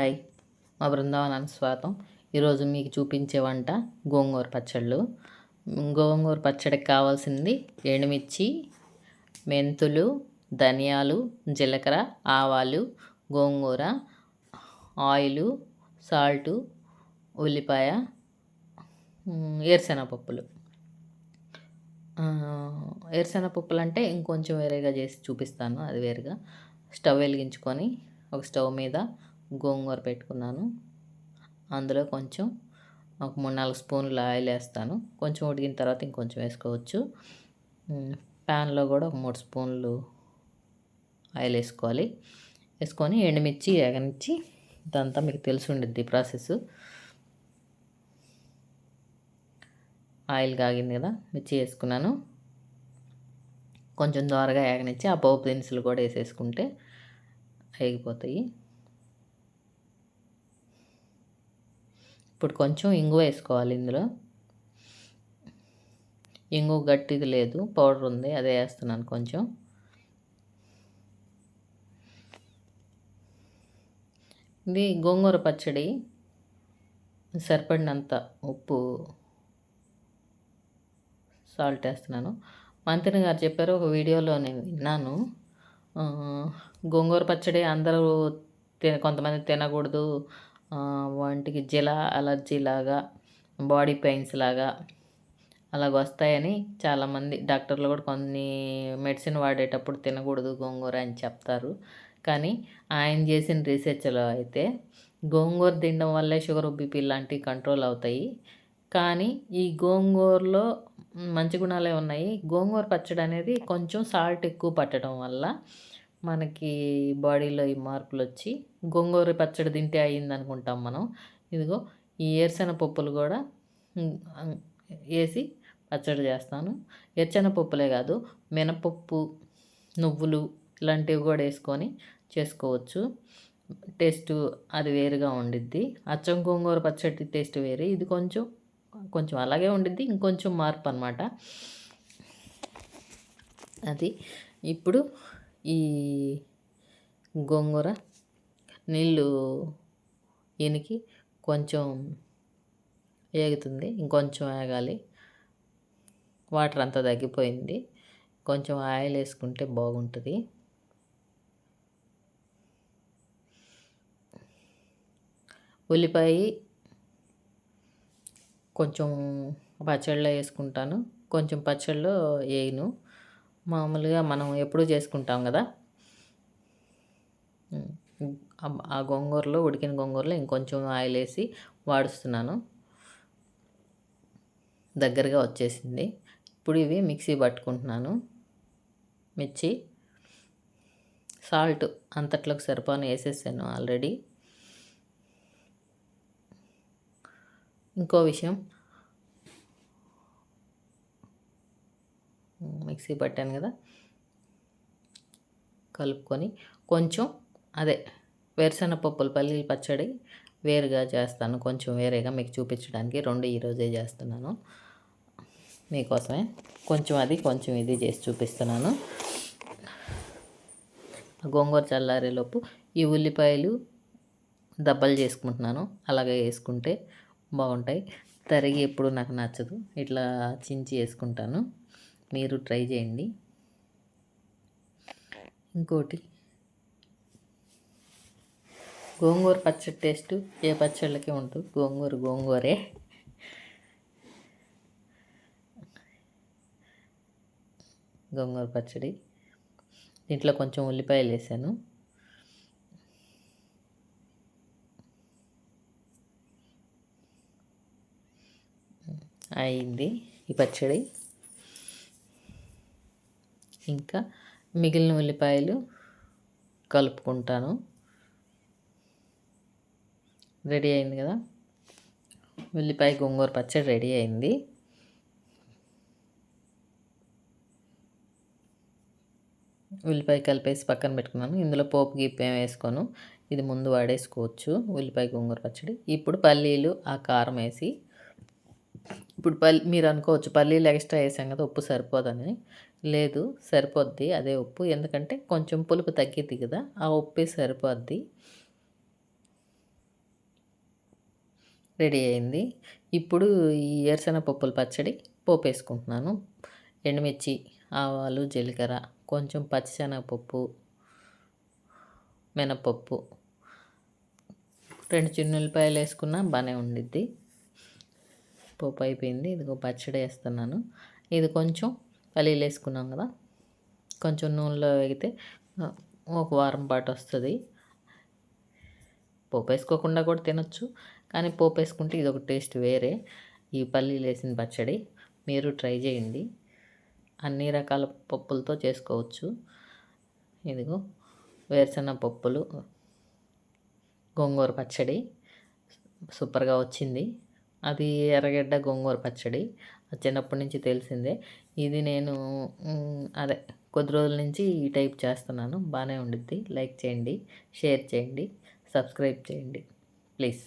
Hi మా బృందావనానికి స్వాగతం. ఈరోజు మీకు చూపించే వంట గోంగూర పచ్చళ్ళు. గోంగూర పచ్చడికి కావాల్సింది ఎండుమిర్చి మెంతులు ధనియాలు జీలకర్ర ఆవాలు గోంగూర ఆయిలు సాల్టు ఉల్లిపాయ ఏరుశనగపప్పులు. ఏరుశనగపప్పులు అంటే ఇంకొంచెం వేరేగా చేసి చూపిస్తాను అది వేరుగా. స్టవ్ వెలిగించుకొని ఒక స్టవ్ మీద గోంగూర పెట్టుకున్నాను. అందులో కొంచెం ఒక మూడు నాలుగు స్పూన్లు ఆయిల్ వేస్తాను. కొంచెం ఉడికిన తర్వాత ఇంకొంచెం వేసుకోవచ్చు. ప్యాన్లో కూడా ఒక మూడు స్పూన్లు ఆయిల్ వేసుకోవాలి. వేసుకొని ఎండుమిర్చి ఎగనిచ్చి ఇదంతా మీకు తెలిసి ఉండిద్ది ప్రాసెస్ ఆయిల్ కాగింది కదా మిర్చి వేసుకున్నాను. కొంచెం దోరగా ఏగనిచ్చి ఆ పోపు దినుసులు కూడా వేసేసుకుంటే వేగిపోతాయి ఇప్పుడు కొంచెం ఇంగువ వేసుకోవాలి ఇందులో. ఇంగువ గట్టిది లేదు పౌడర్ ఉంది అదే వేస్తున్నాను కొంచెం. ఇది గోంగూర పచ్చడి సరిపడినంత ఉప్పు సాల్ట్ వేస్తున్నాను. మంత్రి గారు చెప్పారు ఒక వీడియోలో నేను విన్నాను. గోంగూర పచ్చడి అందరూ తిన కొంతమంది తినకూడదు వంటికి జిల అలర్జీ లాగా బాడీ పెయిన్స్ లాగా అలాగ వస్తాయని చాలామంది డాక్టర్లు కూడా కొన్ని మెడిసిన్ వాడేటప్పుడు తినకూడదు గోంగూర అని చెప్తారు. కానీ ఆయన చేసిన రీసెర్చ్లో అయితే గోంగూర తినడం వల్లే షుగర్ బీపీ లాంటివి కంట్రోల్ అవుతాయి. కానీ ఈ గోంగూరలో మంచి గుణాలే ఉన్నాయి. గోంగూర పచ్చడి అనేది కొంచెం సాల్ట్ ఎక్కువ పట్టడం వల్ల మనకి బాడీలో ఈ మార్పులు వచ్చి గోంగూర పచ్చడి తింటే అయ్యింది అనుకుంటాం మనం. ఇదిగో ఈ ఏరుశెన పప్పులు కూడా వేసి పచ్చడి చేస్తాను. ఎర్చన పప్పులే కాదు మినపప్పు నువ్వులు ఇలాంటివి కూడా వేసుకొని చేసుకోవచ్చు. టేస్ట్ అది వేరుగా ఉండిద్ది. అచ్చం గోంగూర పచ్చడి టేస్ట్ వేరే. ఇది కొంచెం కొంచెం అలాగే ఉండిద్ది ఇంకొంచెం మార్పు అనమాట అది ఇప్పుడు ఈ గోంగూర నీళ్ళు ఇనికి కొంచెం ఏగుతుంది ఇంకొంచెం ఏగాలి. వాటర్ అంతా తగ్గిపోయింది. కొంచెం ఆయిల్ వేసుకుంటే బాగుంటుంది. ఉల్లిపాయ కొంచెం పచ్చళ్ళలో వేసుకుంటాను. కొంచెం పచ్చళ్ళలో వేయను. మామూలుగా మనం ఎప్పుడూ చేసుకుంటాం కదా? ఆ గోంగూరలో ఉడికిన గోంగూరలో ఇంకొంచెం ఆయిల్ వేసి వాడుస్తున్నాను. దగ్గరగా వచ్చేసింది. ఇప్పుడు ఇవి మిక్సీ పట్టుకుంటున్నాను. మిర్చి సాల్ట్ అంతట్లోకి సరిపోని వేసేసాను ఆల్రెడీ. ఇంకో విషయం మిక్సీ పట్టాను కదా. కలుపుకొని కొంచెం అదే వేరుశనగపప్పులు పల్లీలు పచ్చడి వేరుగా చేస్తాను. కొంచెం వేరేగా మీకు చూపించడానికి రెండు ఈరోజే చేస్తున్నాను. మీకోసమే కొంచెం అది కొంచెం ఇది చేసి చూపిస్తున్నాను. గోంగూర చల్లారేలోపు ఈ ఉల్లిపాయలు దబ్బలు చేసుకుంటున్నాను. అలాగే వేసుకుంటే బాగుంటాయి. తరిగి ఎప్పుడు నాకు నచ్చదు. ఇట్లా చించి వేసుకుంటాను. మీరు ట్రై చేయండి. ఇంకోటి గోంగూర పచ్చడి టేస్ట్ ఏ పచ్చళ్ళకి ఉంటుంది? గోంగూర గోంగూరే. గోంగూర పచ్చడి. దీంట్లో కొంచెం ఉల్లిపాయలు వేసాను. అయింది ఈ పచ్చడి. ఇంకా మిగిలిన ఉల్లిపాయలు కలుపుకుంటాను. రెడీ అయింది కదా? ఉల్లిపాయ గోంగూర పచ్చడి రెడీ అయింది. ఉల్లిపాయ కలిపేసి పక్కన పెట్టుకున్నాను. ఇందులో పోపు గిప్పు ఏం వేసుకోను. ఇది ముందు వాడేసుకోవచ్చు ఉల్లిపాయ గోంగూర పచ్చడి. ఇప్పుడు పల్లీలు ఆ కారం వేసి ఇప్పుడు పల్లి మీరు అనుకోవచ్చు పల్లీలు ఎక్స్ట్రా వేసాం కదా ఉప్పు సరిపోదని. లేదు సరిపోద్ది. అదే ఉప్పు. ఎందుకంటే కొంచెం పులుపు తగ్గిద్ది కదా ఆ ఉప్పే సరిపోద్ది. రెడీ అయింది. ఇప్పుడు ఈ ఏరుశనగ పప్పుల పచ్చడి పోపు వేసుకుంటున్నాను ఎండుమిర్చి ఆవాలు జీలకర్ర కొంచెం పచ్చిశనగపప్పు మినపప్పు. రెండు చిన్నులపాయలు వేసుకున్నా బాగానే ఉండిద్ది. పోపు అయిపోయింది. ఇదిగో పచ్చడి వేస్తున్నాను. ఇది కొంచెం పల్లీలు వేసుకున్నాం కదా కొంచెం నూనెలో వేగితే ఒక వారం పాటు వస్తుంది. పోపు వేసుకోకుండా కూడా తినొచ్చు కానీ పోపు వేసుకుంటే ఇది ఒక టేస్ట్ వేరే. ఈ పల్లీలు వేసిన పచ్చడి మీరు ట్రై చేయండి. అన్ని రకాల పప్పులతో చేసుకోవచ్చు. ఇదిగో వేరుశెనగ పప్పులు గోంగూర పచ్చడి సూపర్గా వచ్చింది. అది ఎర్రగడ్డ గోంగూర పచ్చడి. చిన్నప్పటి నుంచి తెలిసిందే. ఇది నేను అదే కొద్ది రోజుల నుంచి ఈ టైప్ చేస్తున్నాను. బాగానే ఉండిద్ది. లైక్ చేయండి షేర్ చేయండి సబ్స్క్రైబ్ చేయండి. ప్లీజ్.